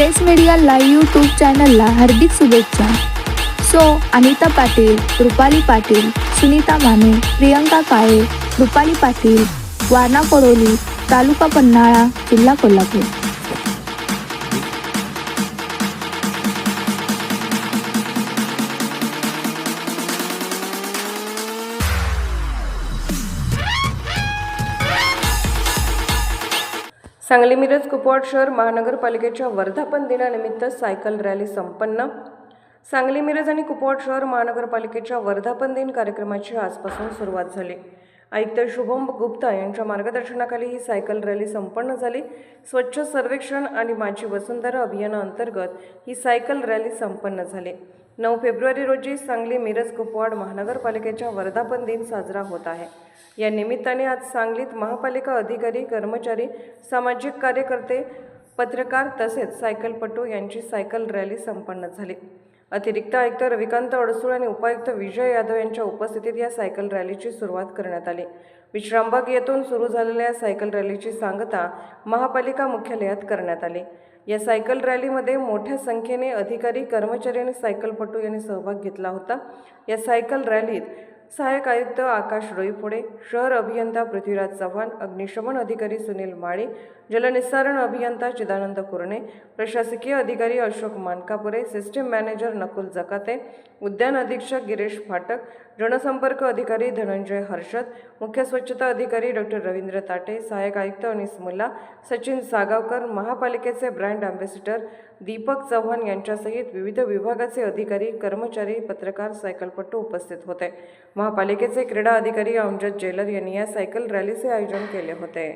Press media live YouTube चॅनलला हार्दिक शुभेच्छा. सो अनिता पाटील रुपाली पाटील सुनीता माने प्रियंका काळे रुपाली पाटील वारणा कोरोली तालुका पन्हाळा जिल्हा कोल्हापूर. सांगली मिरज कुपवाड शहर महानगरपालिकेच्या वर्धापन दिनानिमित्त सायकल रॅली संपन्न. सांगली मिरज आणि कुपवाड शहर महानगरपालिकेच्या वर्धापन दिन कार्यक्रमाची आजपासून सुरुवात झाली. आयुक्त शुभम गुप्ता यांच्या मार्गदर्शनाखाली ही सायकल रॅली संपन्न झाली. स्वच्छ सर्वेक्षण आणि माझी वसुंधरा अभियानाअंतर्गत ही सायकल रॅली संपन्न झाली. नऊ फेब्रुवारी रोजी सांगली मिरज कुपवाड महानगरपालिकेच्या वर्धापन दिन साजरा होत आहे. या निमित्ताने आज सांगलीत महापालिका अधिकारी कर्मचारी सामाजिक कार्यकर्ते पत्रकार तसेच सायकलपटू यांची सायकल रॅली संपन्न झाली. अतिरिक्त आयुक्त रविकांत अडसूळ आणि उपायुक्त विजय यादव यांच्या उपस्थितीत या सायकल रॅलीची सुरुवात करण्यात आली. विश्रामबाग येथून सुरू झालेल्या या सायकल रॅलीची सांगता महापालिका मुख्यालयात करण्यात आली. या सायकल रॅलीमध्ये मोठ्या संख्येने अधिकारी कर्मचारी आणि सायकलपटू यांनी सहभाग घेतला होता. या सायकल रॅलीत सहाय्यक आयुक्त आकाश रोईपुडे शहर अभियंता पृथ्वीराज चव्हाण अग्निशमन अधिकारी सुनील माळी जलनिस्सारण अभियंता चिदानंद कुरणे प्रशासकीय अधिकारी अशोक मानकापुरे सिस्टीम मॅनेजर नकुल जकाते उद्यान अधीक्षक गिरीश फाटक जनसंपर्क अधिकारी धनंजय हर्षद मुख्य स्वच्छता अधिकारी डॉक्टर रवींद्र ताटे सहाय्यक आयुक्त अनिस मुल्ला सचिन सागावकर महापालिकेचे ब्रँड अँबॅसिडर दीपक चव्हाण यांच्यासहित विविध विभागाचे अधिकारी कर्मचारी पत्रकार सायकलपटू उपस्थित होते. महापालिकेचे क्रीडा अधिकारी अमजद जेलर यांनी या सायकल रॅलीचे आयोजन केले होते.